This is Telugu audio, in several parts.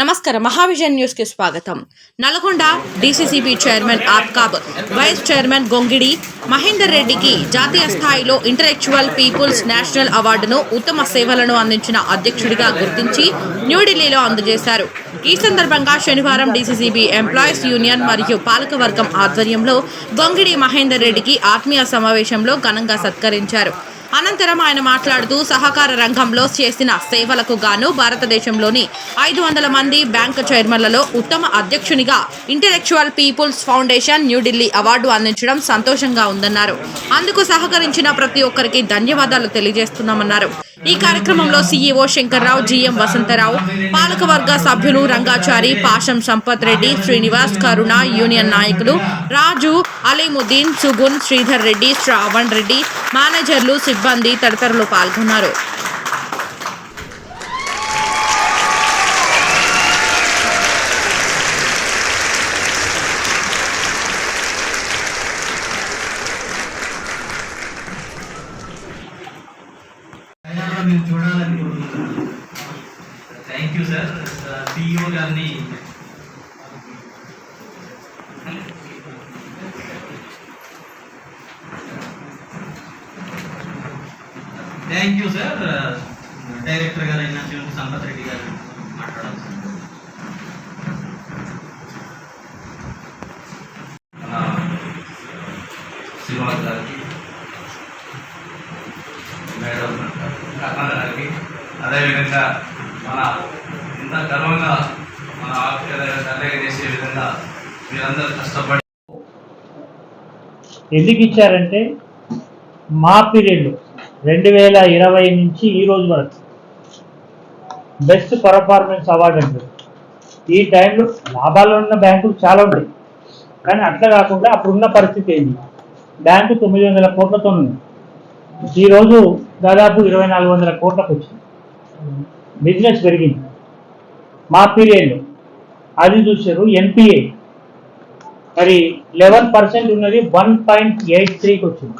నమస్కారం. మహావిజన్ న్యూస్కి స్వాగతం. Nalgonda DCCB chairman APCOB vice chairman Gongidi Mahender రెడ్డికి జాతీయ స్థాయిలో ఇంటలెక్చువల్ పీపుల్స్ నేషనల్ అవార్డును ఉత్తమ సేవలను అందించిన అధ్యక్షుడిగా గుర్తించి న్యూఢిల్లీలో అందజేశారు. ఈ సందర్భంగా శనివారం డీసీసీబీ ఎంప్లాయీస్ యూనియన్ మరియు పాలకవర్గం ఆధ్వర్యంలో గొంగిడి మహేందర్ రెడ్డికి ఆత్మీయ సమావేశంలో ఘనంగా సత్కరించారు. అనంతరం ఆయన మాట్లాడుతూ సహకార రంగంలో చేసిన సేవలకు గాను భారతదేశంలోని ఐదు వందల మంది బ్యాంకు చైర్మన్లలో ఉత్తమ అధ్యక్షునిగా intellectual people's foundation New Delhi award అందించడం సంతోషంగా ఉందన్నారు. అందుకు సహకరించిన ప్రతి ఒక్కరికి ధన్యవాదాలు తెలియజేస్తున్నామన్నారు. ఈ కార్యక్రమంలో సీఈఓ శంకర్రావు జీఎం వసంతరావు పాలకవర్గ సభ్యులు రంగాచారి పాషం సంపత్ రెడ్డి శ్రీనివాస్ కరుణ యూనియన్ నాయకులు రాజు అలీముద్దీన్ సుగున్ శ్రీధర్ రెడ్డి శ్రావణ్ రెడ్డి మేనేజర్లు సిబ్బంది తదితరులు పాల్గొన్నారు. థ్యాంక్ యూ సార్ సిఇఓ గారిని థ్యాంక్ యూ సార్ డైరెక్టర్ గారు అయిన శివ సంపత్ రెడ్డి గారు మాట్లాడాలి. శ్రీనివాస్ గారికి మేడం గారికి అదేవిధంగా మన ఇంత గర్వంగా మన ఆఫీసర్ చేసే విధంగా మీరందరూ కష్టపడి ఎందుకు ఇచ్చారంటే మా పీరియడ్ రెండు వేల ఇరవై నుంచి ఈ రోజు వరకు బెస్ట్ పర్ఫార్మెన్స్ అవార్డు అంటారు ఈ టైంలో లాభాలు ఉన్న బ్యాంకులు చాలా ఉన్నాయి. కానీ అట్లా కాకుండా అప్పుడున్న పరిస్థితి ఏంటి బ్యాంకు తొమ్మిది వందల కోట్లతో ఉంది. ఈరోజు దాదాపు ఇరవై నాలుగు వందల కోట్లకు వచ్చింది. బిజినెస్ పెరిగింది. మా పీరియడ్ అది చూసారు ఎన్పిఏ మరి లెవెన్ పర్సెంట్ ఉన్నది వన్ పాయింట్ ఎయిట్ త్రీకి వచ్చింది.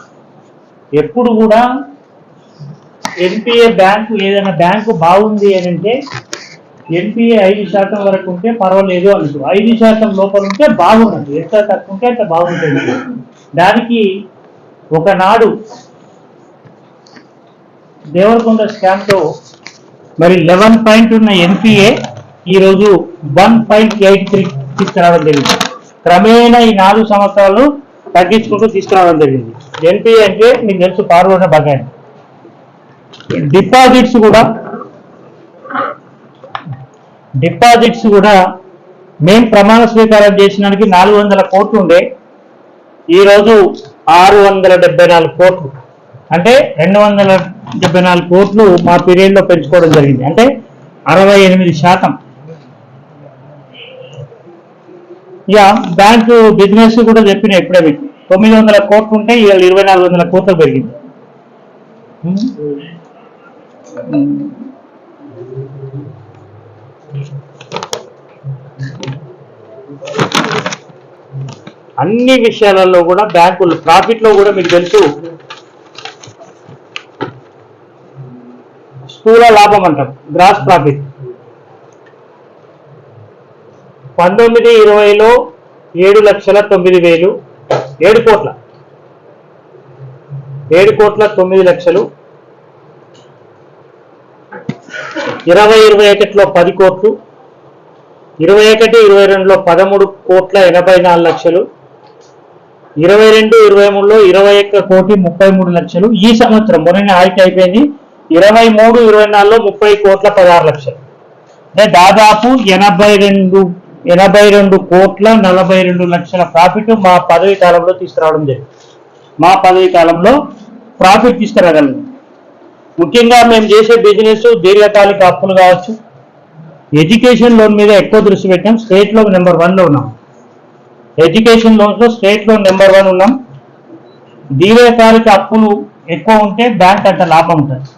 ఎప్పుడు కూడా ఎన్పిఏ బ్యాంకు ఏదైనా బ్యాంకు బాగుంది అని అంటే ఎన్పిఏ ఐదు శాతం వరకు ఉంటే పర్వాలేదు అనుకో ఐదు శాతం లోపల ఉంటే బాగున్నది ఎంత తక్కువ ఉంటే అంత బాగుంటుంది. దానికి ఒకనాడు దేవరకొండ స్కామ్తో మరి లెవెన్ పాయింట్ ఉన్న ఎన్పిఏ ఈరోజు వన్ పాయింట్ ఎయిట్ త్రీ తీసుకురావడం జరిగింది. క్రమేణా ఈ నాలుగు సంవత్సరాలు తగ్గించుకుంటూ తీసుకురావడం జరిగింది. ఎన్పిఏ అంటే మీకు తెలుసు పాల్గొన్న బకాయి డిపాజిట్స్ కూడా డిపాజిట్స్ కూడా మేము ప్రమాణ స్వీకారం చేసినానికి నాలుగు వందల కోట్లు ఉండే. ఈరోజు ఆరు వందల డెబ్బై నాలుగు కోట్లు. అంటే రెండు వందల డెబ్బై నాలుగు కోట్లు మా పీరియడ్లో పెంచుకోవడం జరిగింది. అంటే అరవై ఎనిమిది శాతం. ఇక బ్యాంకు బిజినెస్ కూడా చెప్పిన ఇప్పుడే మీకు. తొమ్మిది వందల కోట్లు ఉంటే ఇవాళ ఇరవై నాలుగు వందల కోట్లు పెరిగింది. Hmm. అన్ని విషయాలలో కూడా బ్యాంకులు ప్రాఫిట్లో కూడా మీకు తెలుసు. స్థూల లాభం అంటాం గ్రాస్ ప్రాఫిట్. పంతొమ్మిది ఇరవైలో ఏడు లక్షల తొమ్మిది వేలు ఏడు కోట్ల. ఏడు కోట్ల తొమ్మిది లక్షలు. ఇరవై ఇరవై ఒకటిలో పది కోట్లు. ఇరవై ఒకటి ఇరవై రెండులో పదమూడు కోట్ల ఎనభై నాలుగు లక్షలు. ఇరవై రెండు ఇరవై మూడులో ఇరవై ఒక్క కోటి ముప్పై మూడు లక్షలు. ఈ సంవత్సరం మొన్న ఆయిట్ అయిపోయింది. ఇరవై మూడు ఇరవై నాలుగులో ముప్పై కోట్ల పదహారు లక్షలు. అంటే దాదాపు ఎనభై రెండు ఎనభై రెండు కోట్ల నలభై రెండు లక్షల ప్రాఫిట్ మా పదవి కాలంలో తీసుకురావడం జరిగింది. మా పదవి కాలంలో ప్రాఫిట్ తీసుకురాగలం ముఖ్యంగా మేము చేసే బిజినెస్ దీర్ఘకాలిక అప్పులు కావచ్చు. ఎడ్యుకేషన్ లోన్ మీద ఎక్కువ దృష్టి పెట్టాం. స్టేట్లో నెంబర్ వన్లో ఉన్నాం. ఎడ్యుకేషన్ లోన్స్లో స్టేట్లో నెంబర్ వన్ ఉన్నాం. దీర్ఘకాలిక అప్పులు ఎక్కువ ఉంటే బ్యాంక్ అంత లాభం ఉంటుంది.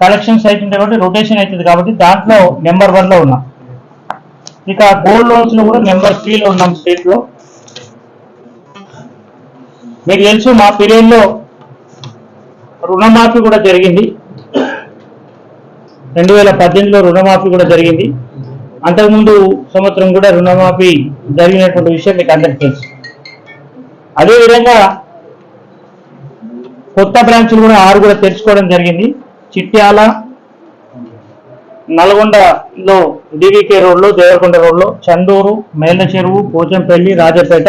కలెక్షన్స్ అవుతుంటాయి కాబట్టి రొటేషన్ అవుతుంది కాబట్టి దాంట్లో నెంబర్ వన్లో ఉన్నాం. ఇక గోల్డ్ లోన్స్లో కూడా నెంబర్ త్రీ లో ఉన్నాం స్టేట్లో. మీకు తెలుసు మా పీరియడ్లో రుణమాఫీ కూడా జరిగింది. రెండు వేల పద్దెనిమిదిలో రుణమాఫీ కూడా జరిగింది. అంతకుముందు సంవత్సరం కూడా రుణమాఫీ జరిగినటువంటి విషయం మీకు అందరికీ తెలుసు. అదేవిధంగా కొత్త బ్రాంచ్లు కూడా ఆరు కూడా తెరుచుకోవడం జరిగింది. చిట్యాల నల్గొండలో డివికే రోడ్లో దేవరకొండ రోడ్లో చందూరు మేళ్ళ చెరువు పోచంపల్లి రాజపేట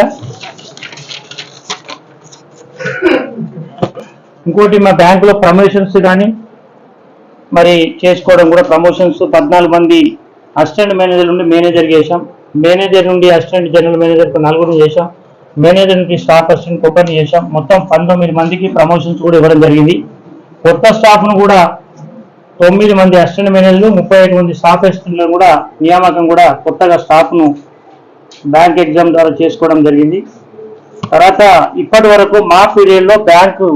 ఇంకోటి మా బ్యాంకులో ప్రమోషన్స్ కానీ మరి చేసుకోవడం కూడా ప్రమోషన్స్. పద్నాలుగు మంది అసిస్టెంట్ మేనేజర్ నుండి మేనేజర్ చేసాం మేనేజర్ నుండి అసిస్టెంట్ జనరల్ మేనేజర్కు నలుగురు చేసాం మేనేజర్ నుండి స్టాఫ్ అసిస్టెంట్ కొబ్బరిని చేశాం. మొత్తం పంతొమ్మిది మందికి ప్రమోషన్స్ కూడా ఇవ్వడం జరిగింది. కొత్త స్టాఫ్ను కూడా తొమ్మిది మంది అసిస్టెంట్ మేనేజర్లు ముప్పై ఐదు మంది స్టాఫ్ అసిస్టెంట్లు కూడా నియామకం కూడా కొత్తగా స్టాఫ్ను బ్యాంక్ ఎగ్జామ్ ద్వారా చేసుకోవడం జరిగింది. తర్వాత ఇప్పటి వరకు మా పీరియడ్లో బ్యాంకు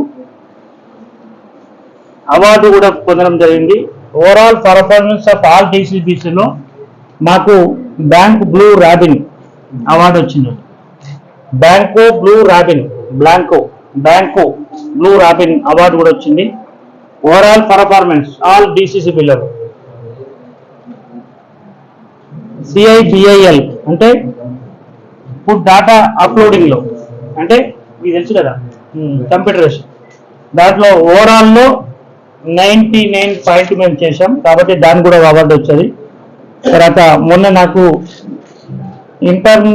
అవార్డు కూడా పొందడం జరిగింది. ఓవరాల్ పర్ఫార్మెన్స్ ఆఫ్ ఆల్లో మాకు బ్యాంక్ బ్లూ రాబిన్ అవార్డు వచ్చింది. Banco blue ribbon Banco Banco blue ribbon award కూడా వచ్చింది. ఓవరాల్ పర్ఫార్మెన్స్ ఆల్ డిసిసి పిల్లలు సిఐబిఐఎల్ అంటే ఇప్పుడు డాటా అప్లోడింగ్లో. అంటే మీకు తెలుసు కదా? కంప్యూటరేషన్ దాంట్లో ఓవరాల్లో నైన్టీ నైన్ పాయింట్ మేము చేశాం. కాబట్టి దానికి కూడా అవార్డు వచ్చేది. తర్వాత మొన్న నాకు inter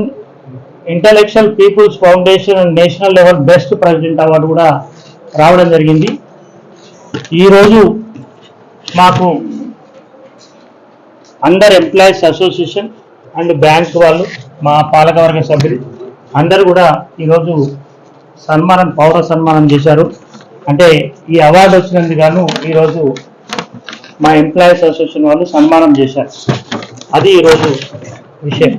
intellectual people's foundation and national level best president award కూడా రావడం జరిగింది. ఈరోజు మాకు అందరు ఎంప్లాయీస్ అసోసియేషన్ అండ్ బ్యాంక్ వాళ్ళు మా పాలకవర్గ సభ్యులు అందరూ కూడా ఈరోజు సన్మానం పౌర సన్మానం చేశారు. అంటే ఈ అవార్డు వచ్చినందుకు గాను ఈరోజు మా ఎంప్లాయీస్ అసోసియేషన్ వాళ్ళు సన్మానం చేశారు. అది ఈరోజు విషయం.